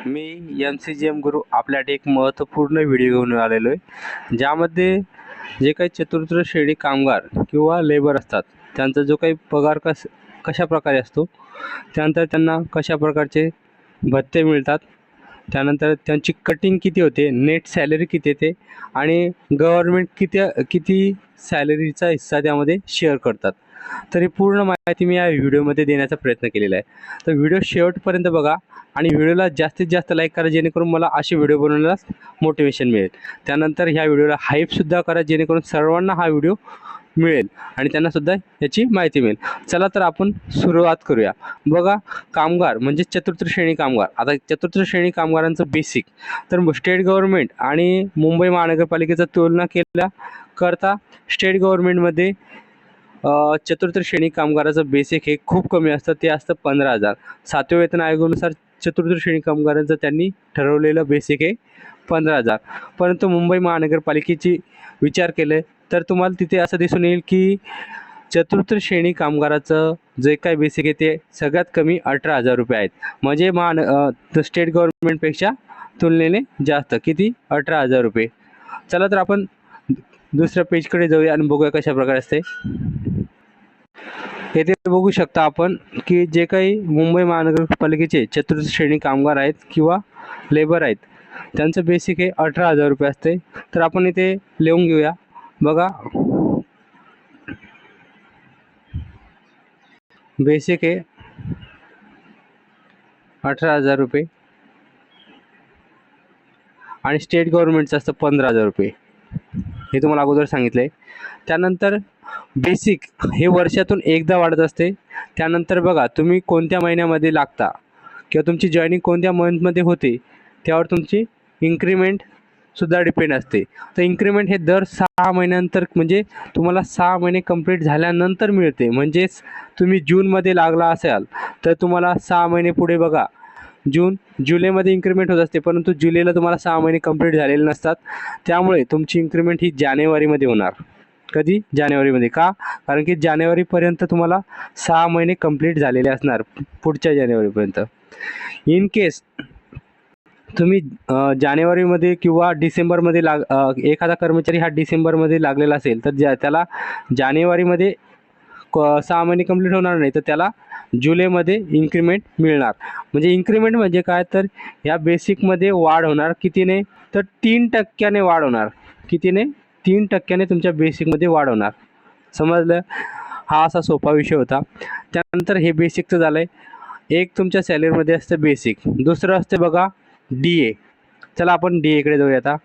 मी M C G M Guru आपल्यासाठी एक महत्त्वपूर्ण व्हिडिओ घेऊन आलेलो आहे. ज्यामध्ये जे काही चतुर्थ श्रेणी कामगार किंवा लेबर असतात त्यांचा जो काही पगार कस कशा प्रकारे असतो त्यानंतर त्यांना कशा प्रकारचे भत्ते मिळतात त्यानंतर त्यांची कटिंग किती होते? नेट सॅलरी किती येते? आणि गव्हर्मेंट किती किती सॅलरीचा हिस्सा त्यामध्ये शेअर करतात? तर ही पूर्ण माहिती मी या व्हिडिओमध्ये देण्याचा प्रयत्न केलेला आहे. तर व्हिडिओ शेवटपर्यंत बघा आणि व्हिडिओला जास्तीत जास्त लाईक करा जेणेकरून मला असे व्हिडिओ बनवण्यास मोटिवेशन मिळेल. त्यानंतर ह्या व्हिडिओला हाईपसुद्धा करा जेणेकरून सर्वांना हा व्हिडिओ मिळेल आणि त्यांनासुद्धा याची माहिती मिळेल. चला तर आपण सुरुवात करूया. बघा कामगार म्हणजे चतुर्थ श्रेणी कामगार. आता चतुर्थ श्रेणी कामगारांचं बेसिक तर स्टेट गव्हर्नमेंट आणि मुंबई महानगरपालिकेचा तुलना केल्या करता स्टेट गव्हर्नमेंटमध्ये चतुर्थ श्रेणी कामगाराचं बेसिक हे खूप कमी असतं. ते असतं पंधरा हजार. सातव्या वेतन आयोगानुसार चतुर्थ श्रेणी कामगारांचं त्यांनी ठरवलेलं बेसिक आहे पंधरा हजार. परंतु मुंबई महानगरपालिकेची विचार केले तर तुम्हाला तिथे असं दिसून येईल की चतुर्थ श्रेणी कामगाराचं जे काय बेसिक आहे ते सगळ्यात कमी अठरा हजार रुपये आहेत. म्हणजे महान स्टेट गव्हर्नमेंटपेक्षा तुलनेने जास्त. किती? अठरा हजार रुपये. चला तर आपण दुसऱ्या पेजकडे जाऊया आणि बघूया कशा प्रकारे असते. येथे बघू शकता आपण की जे काही मुंबई महानगरपालिकेचे चतुर्थ श्रेणी कामगार आहेत किंवा लेबर आहेत त्यांचं बेसिक हे अठरा हजार रुपये असते. तर आपण इथे लिहून घेऊया. बघा. बेसिक आहे. अठरा हजार रुपये. आणि स्टेट गव्हर्नमेंटचं असतं पंधरा हजार रुपये. हे तुम्हाला अगोदर सांगितलं आहे त्यानंतर बेसिक हे वर्षातून एकदा वाढत असते. त्यानंतर बघा तुम्ही कोणत्या महिन्यामध्ये लागता? किंवा तुमची जॉईनिंग कोणत्या मंथमध्ये होते? त्यावर तुमची सुद्धा डिपेंड असते. तर इन्क्रीमेंट हे दर सहा महिन्यानंतर म्हणजे तुम्हाला सहा महिने कंप्लीट झाल्यानंतर मिळते. म्हणजेच तुम्ही जूनमध्ये लागला असाल तर तुम्हाला सहा महिने पुढे बघा. जून जुलैमध्ये इन्क्रीमेंट होत असते परंतु जुलैला तुम्हाला सहा महिने कंप्लीट झालेले नसतात. त्यामुळे तुमची इन्क्रीमेंट ही जानेवारीमध्ये होणार. कधी? जानेवारीमध्ये का? कारण की जानेवारीपर्यंत तुम्हाला सहा महिने कंप्लीट झालेले असणार पुढच्या जानेवारीपर्यंत इन केस तुम्ही जानेवारीमध्ये किंवा डिसेंबरमध्ये लाग एखादा कर्मचारी हा डिसेंबरमध्ये लागलेला असेल तर ज्या त्याला जानेवारीमध्ये क सहा महिने कंप्लीट होणार नाही तर त्याला जुलैमध्ये इन्क्रीमेंट मिळणार. म्हणजे इन्क्रीमेंट म्हणजे काय? तर ह्या बेसिकमध्ये वाढ होणार कितीने तर तीन टक्क्याने वाढ होणार. कितीने तीन टक्क्याने तुमच्या बेसिकमध्ये वाढ होणार. समजलं? हा असा सोपा विषय होता. त्यानंतर हे बेसिकचं झालं आहे एक तुमच्या सॅलरीमध्ये असतं बेसिक दुसरं असते बघा डी ए चला आपण डी एकडे जाऊया आता.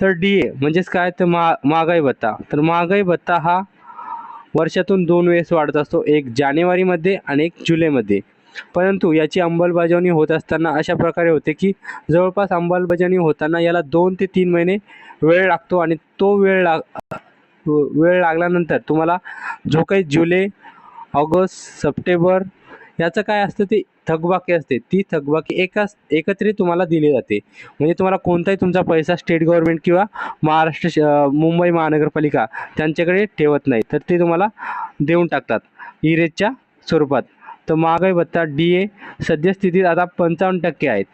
तर डी ए म्हणजेच काय? तर मा महागाई भत्ता. तर महागाई भत्ता हा वर्षातून दोन वेळेस वाढत असतो. एक जानेवारीमध्ये आणि एक जुलैमध्ये. परंतु याची अंमलबजावणी होत असताना अशा प्रकारे होते की जवळपास अंमलबजावणी होताना याला दोन ते तीन महिने वेळ लागतो आणि तो वेळ लाग वेळ लागल्यानंतर तुम्हाला जो काही जुलै ऑगस्ट सप्टेंबर याचं काय असतं ते थकबाकी असते. ती थकबाकी एकाच एकत्रित तुम्हाला दिली जाते. म्हणजे तुम्हाला कोणताही तुमचा पैसा स्टेट गव्हर्नमेंट किंवा महाराष्ट्र श- मुंबई महानगरपालिका त्यांच्याकडे ठेवत नाही. तर ते तुम्हाला देऊन टाकतात. इरेजच्या स्वरूपात. तर महागाई भत्ता डी ए सद्यस्थितीत आता पंचावन्न टक्के आहेत.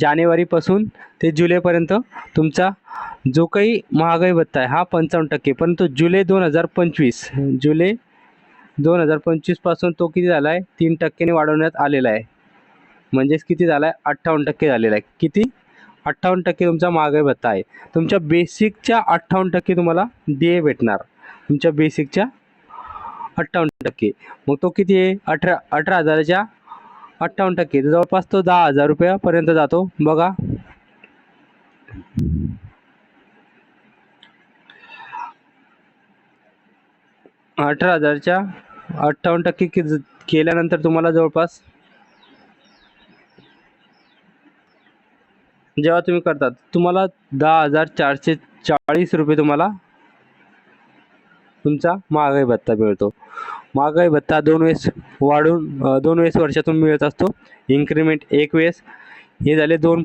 जानेवारीपासून ते जुलैपर्यंत तुमचा जो काही महागाई भत्ता आहे हा पंचावन्न टक्के. परंतु जुलै दोन हजार पंचवीस जुलै दोन हजार पंचवीसपासून तो किती झाला आहे तीन टक्क्याने वाढवण्यात आलेला आहे. म्हणजेच किती झाला आहे अठ्ठावन्न टक्के झालेला आहे. किती? अठ्ठावन्न टक्के तुमचा महागाई भत्ता आहे. तुमच्या बेसिकच्या अठ्ठावन्न टक्के तुम्हाला डी ए भेटणार. तुमच्या बेसिकच्या अठ्ठावन्न टक्के. मग तो किती आहे? अठरा अठरा हजाराच्या अठ्ठावन्न टक्के. जवळपास तो दहा हजार रुपयापर्यंत जातो. बघा. अठरा हजारच्या अठ्ठावन्न टक्के कि केल्यानंतर तुम्हाला जवळपास जेव्हा तुम्ही करतात तुम्हाला दहा हजार चारशे चाळीस रुपये तुम्हाला तुमचा महागाई भत्ता मिळतो. महागाई भत्ता दोन वेळेस वाढून दोन वेळेस वर्षातून मिळत असतो. इन्क्रीमेंट एक वेळेस. हे झाले दोन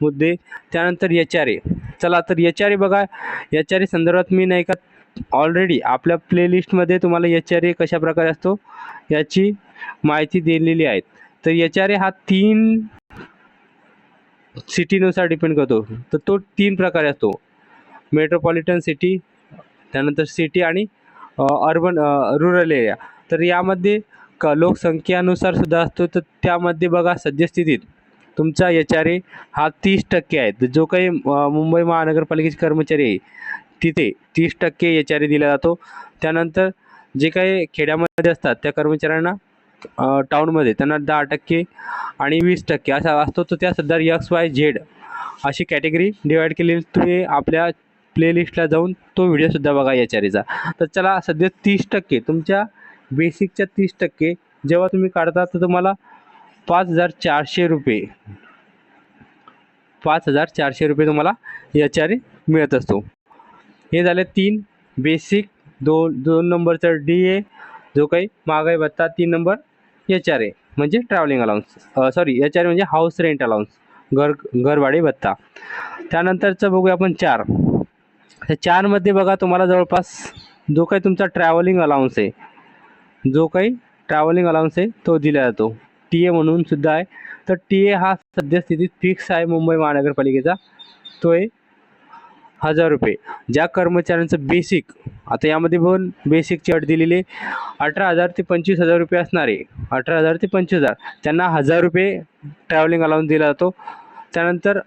मुद्दे. त्यानंतर एच आर ए चला तर एच आर ए बघा. एच आर ए संदर्भात मी नाही का ऑलरेडी आपल्या प्लेलिस्टमध्ये तुम्हाला एच आर ए कशा प्रकारे असतो याची माहिती दिलेली आहे. तर एच आर ए हा तीन सिटीनुसार डिपेंड करतो. तर तो तीन प्रकारे असतो. मेट्रोपॉलिटन सिटी त्यानंतर सिटी आणि अर्बन रुरल एरिया तर यामध्ये क लोकसंख्यानुसार सुद्धा असतो. तर त्यामध्ये बघा सद्यस्थितीत तुमचा एच आर ए हा तीस टक्के आहे. जो काही मुंबई महानगरपालिकेचे कर्मचारी आहे तिथे तीस टक्के एच आर ए दिला जातो. त्यानंतर जे काही खेड्यामध्ये असतात त्या कर्मचाऱ्यांना टाऊनमध्ये त्यांना दहा टक्के आणि वीस टक्के असा असतो. तर त्या सध्या यक्स वाय झेड अशी कॅटेगरी डिवाईड केलेली तुम्ही आपल्या प्लेलिस्टला जाऊन तो व्हिडिओसुद्धा बघा एच आर एचा तर चला सध्या तीस टक्के तुमच्या बेसिकच्या तीस टक्के जेव्हा तुम्ही काढता तर तुम्हाला पाच हजार चारशे रुपये पाच हजार चारशे रुपये तुम्हाला एच आर ए मिळत असतो. हे झाले तीन. बेसिक दोन दोन नंबरचं डी ए जो काही महागाई भत्ता तीन नंबर एच आर ए म्हणजे travelling allowance sorry H R A म्हणजे हाऊस रेंट अलाउन्स घर घरवाडी भत्ता. त्यानंतरचं बघूया आपण चार. त्या चारमध्ये बघा तुम्हाला जवळपास जो काही तुमचा ट्रॅव्हलिंग अलाउन्स आहे जो काही ट्रॅव्हलिंग अलाउन्स आहे तो दिला जातो. टी ए म्हणून सुद्धा आहे. तर टी ए हा सद्यस्थितीत फिक्स आहे मुंबई महानगरपालिकेचा. तो आहे हजार रुपये. ज्या कर्मचाऱ्यांचं बेसिक आता यामध्ये पण बेसिकची अट दिलेली आहे अठरा हजार ते पंचवीस हजार रुपये असणार आहे अठरा हजार ते पंचवीस हजार त्यांना हजार रुपये ट्रॅव्हलिंग अलाउन्स दिला जातो. त्यानंतर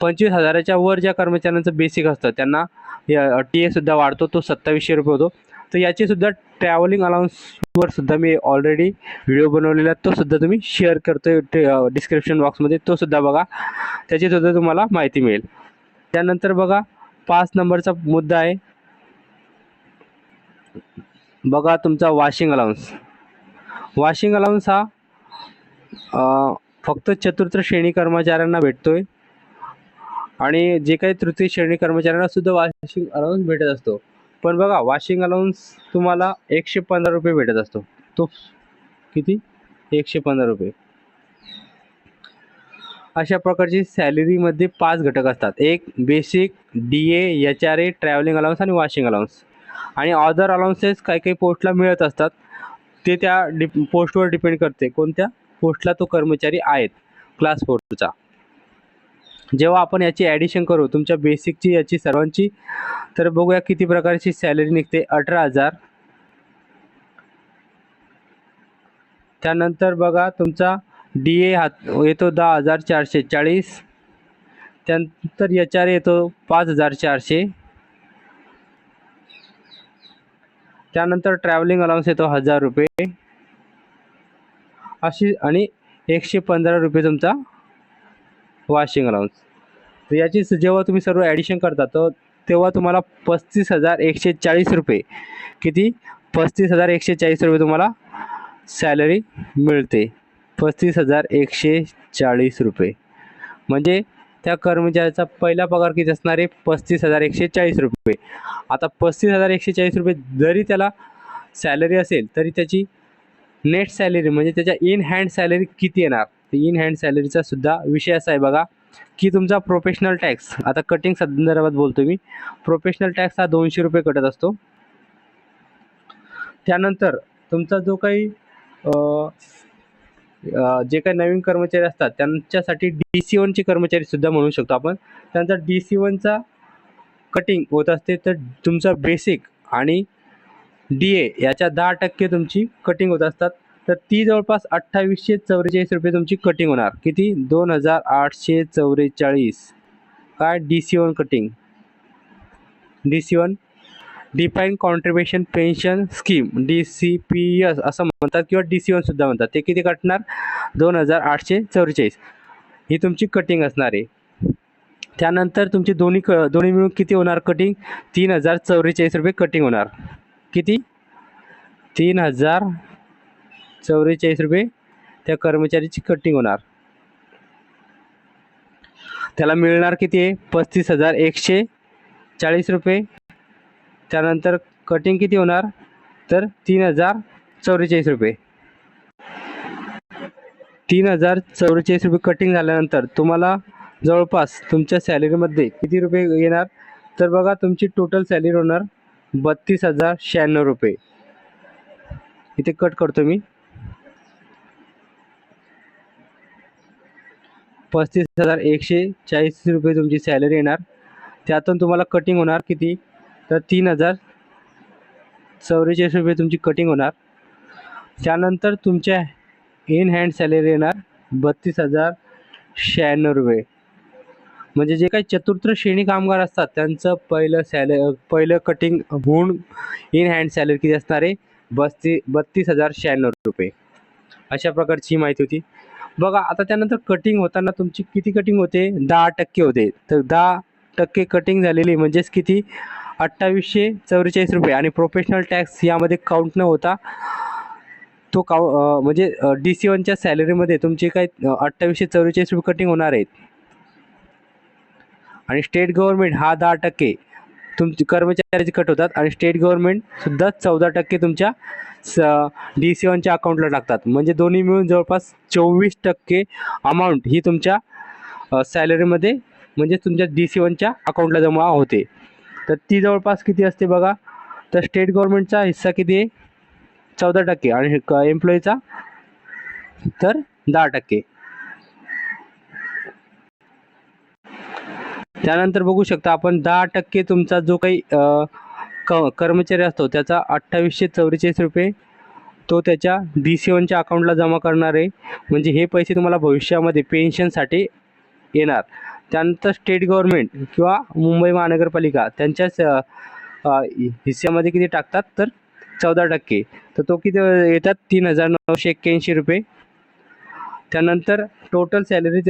पंचवीस हजाराच्या वर ज्या कर्मचाऱ्यांचं बेसिक असतं त्यांना टी एसुद्धा वाढतो तो सत्तावीसशे रुपये होतो. तर याचीसुद्धा ट्रॅव्हलिंग अलाउन्सवर सुद्धा मी ऑलरेडी व्हिडिओ बनवलेला आहे तो सुद्धा तुम्ही शेअर करतो डिस्क्रिप्शन बॉक्समध्ये तो सुद्धा बघा. त्याचीसुद्धा तुम्हाला माहिती मिळेल. त्यानंतर बघा पाच नंबरचा मुद्दा आहे. बघा तुमचा वॉशिंग अलाउन्स वॉशिंग अलाउन्स हा फक्त चतुर्थ श्रेणी कर्मचाऱ्यांना भेटतो आहे आणि जे काही तृतीय श्रेणी कर्मचाऱ्यांना सुद्धा वॉशिंग अलाउन्स भेटत असतो. पण बघा वॉशिंग अलाउन्स तुम्हाला एकशे पंधरा रुपये भेटत असतो. तो किती? एकशे पंधरा रुपये. अशा प्रकारची सॅलरीमध्ये पाच घटक असतात. एक basic D A H R A travelling allowance आणि वॉशिंग अलाउन्स आणि अदर अलाउन्सेस काही काही पोस्टला मिळत असतात. ते त्या डिप पोस्टवर डिपेंड करते. कोणत्या? पोस्टला तो कर्मचारी आहेत. क्लास फोरचा जेव्हा आपण याची ॲडिशन करू तुमच्या बेसिकची याची सर्वांची तर बघूया किती प्रकारची सॅलरी निघते. अठरा हजार. त्यानंतर बघा तुमचा डी ए हात येतो दहा हजार चारशे चाळीस. त्यानंतर एच आर येतो पाच हजार चारशे. त्यानंतर ट्रॅव्हलिंग अलाउन्स येतो हजार रुपये. अशी आणि एकशे पंधरा रुपये तुमचा वॉशिंग अलाउन्स तर याची जेव्हा तुम्ही सर्व ॲडिशन करता तर तेव्हा तुम्हाला पस्तीस हजार एकशे चाळीस रुपये. किती? पस्तीस हजार एकशे चाळीस रुपये तुम्हाला सॅलरी मिळते. पस्तीस हजार एकशे चाळीस रुपये. म्हणजे त्या कर्मचाऱ्याचा पहिला पगार किती असणार आहे? पस्तीस हजार एकशे चाळीस रुपये. आता पस्तीस हजार एकशे चाळीस रुपये जरी त्याला सॅलरी असेल तरी त्याची नेट सॅलरी म्हणजे त्याच्या इन हँड सॅलरी किती येणार? तर इन हँड सॅलरीचा सुद्धा विषय असा आहे बघा की तुमचा प्रोफेशनल टॅक्स आता कटिंग संदर्भात बोलतो मी प्रोफेशनल टॅक्स हा दोनशे रुपये कटत असतो. त्यानंतर तुमचा जो काही जे काही नवीन कर्मचारी असतात त्यांच्यासाठी डी सी वनचे कर्मचारी सुद्धा म्हणू शकतो आपण. त्यांचा डी सी वनचा कटिंग होत असते तर तुमचा बेसिक आणि डी ए याच्या दहा टक्के तुमची कटिंग होत असतात. तर ती जवळपास अठ्ठावीसशे चौवेचाळीस रुपये तुमची कटिंग होणार. किती? दोन हजार आठशे चौवेचाळीस. काय D C one cutting D C one define contribution pension scheme D C P S असं म्हणतात किंवा डी सी वनसुद्धा म्हणतात. ते किती कटणार? दोन हजार आठशे चौवेचाळीस. ही तुमची कटिंग असणार आहे. त्यानंतर तुमची दोन्ही क दोन्ही मिळून किती होणार कटिंग तीन हजार चौवेचाळीस रुपये कटिंग होणार. किती? तीन हजार चौवेचाळीस रुपये त्या कर्मचारीची कटिंग होणार. त्याला मिळणार किती आहे? पस्तीस हजार एकशे चाळीस रुपये. त्यानंतर कटिंग किती होणार? तर तीन हजार चौवेचाळीस रुपये. तीन हजार चौवेचाळीस रुपये कटिंग झाल्यानंतर तुम्हाला जवळपास तुमच्या सॅलरीमध्ये किती रुपये येणार? तर बघा तुमची टोटल सॅलरी होणार बत्तीस हजार शहाण्णव रुपये. इथे कट करतो मी. पस्तीस हजार एकशे चाळीस रुपये तुमची सॅलरी येणार. त्यातून तुम्हाला कटिंग होणार किती? तर तीन हजार चौवेचाळीस रुपये तुमची कटिंग होणार. त्यानंतर तुमच्या इन हँड सॅलरी येणार बत्तीस हजार शहाण्णव रुपये. म्हणजे जे काही चतुर्थ श्रेणी कामगार असतात त्यांचं पहिलं सॅल पहिलं कटिंग होऊन इन हँड सॅलरी किती असणार आहे? बस्ती बत्तीस हजार शहाण्णव रुपये. अशा प्रकारची माहिती होती. बघा आता त्यानंतर कटिंग होताना तुमची किती कटिंग होते? दहा टक्के होते. तर दहा टक्के कटिंग झालेली म्हणजेच किती? अठ्ठावीसशे चौवेचाळीस रुपये. आणि प्रोफेशनल टॅक्स यामध्ये काउंट न होता तो काउ म्हणजे डी सी वनच्या सॅलरीमध्ये तुमचे काय अठ्ठावीसशे चौवेचाळीस रुपये कटिंग होणार आहेत. आणि स्टेट गव्हर्नमेंट हा दहा टक्के तुमचे कर्मचाऱ्याचे कट होतात. आणि स्टेट गव्हर्नमेंटसुद्धा चौदा टक्के तुमच्या स डी सी वनच्या अकाउंटला टाकतात. म्हणजे दोन्ही मिळून जवळपास चोवीस टक्के अमाऊंट ही तुमच्या सॅलरीमध्ये म्हणजे तुमच्या डी सी वनच्या अकाउंटला जमा होते. तर ती जवळपास किती असते बघा? तर स्टेट गव्हर्नमेंटचा हिस्सा किती आहे? चौदा टक्के. आणि एम्प्लॉईचा तर दहा टक्के. त्यानंतर बघू शकता आपण दहा टक्के तुमचा जो काही क कर्मचारी असतो त्याचा अठ्ठावीसशे चौवेचाळीस रुपये तो त्याच्या डी सी वनच्या अकाउंटला जमा करणार आहे. म्हणजे हे पैसे तुम्हाला भविष्यामध्ये पेन्शनसाठी येणार. त्यानंतर स्टेट गव्हर्नमेंट किंवा मुंबई महानगरपालिका त्यांच्याच हिस्स्यामध्ये किती टाकतात तर चौदा टक्के. तर तो किती येतात तीन हजार नऊशे एक्क्याऐंशी रुपये. त्यानंतर टोटल सॅलरी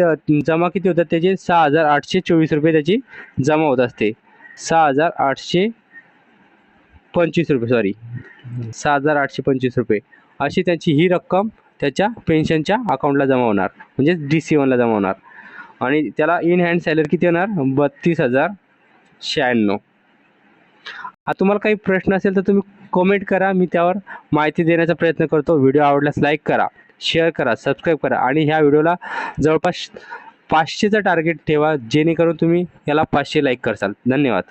जमा किती होतात त्याचे? सहा हजार आठशे चोवीस रुपये त्याची जमा होत असते. सहा हजार आठशे पंचवीस रुपये सॉरी सहा हजार आठशे पंचवीस रुपये. अशी त्याची ही रक्कम त्याच्या पेन्शनच्या अकाउंटला जमा होणार. म्हणजे डी सी वनला जमा होणार. आणि त्याला इन हँड सॅलरी किती येणार? बत्तीस हजार शहाण्णव. आता तुम्हाला काही प्रश्न असेल तर तुम्ही कमेंट करा. मी त्यावर माहिती देण्याचा प्रयत्न करतो. व्हिडिओ आवडल्यास लाईक करा शेअर करा सबस्क्राईब करा आणि ह्या व्हिडिओला जवळपास पाचशेचं टार्गेट ठेवा. जेणेकरून तुम्ही याला पाचशे लाईक करसाल. धन्यवाद.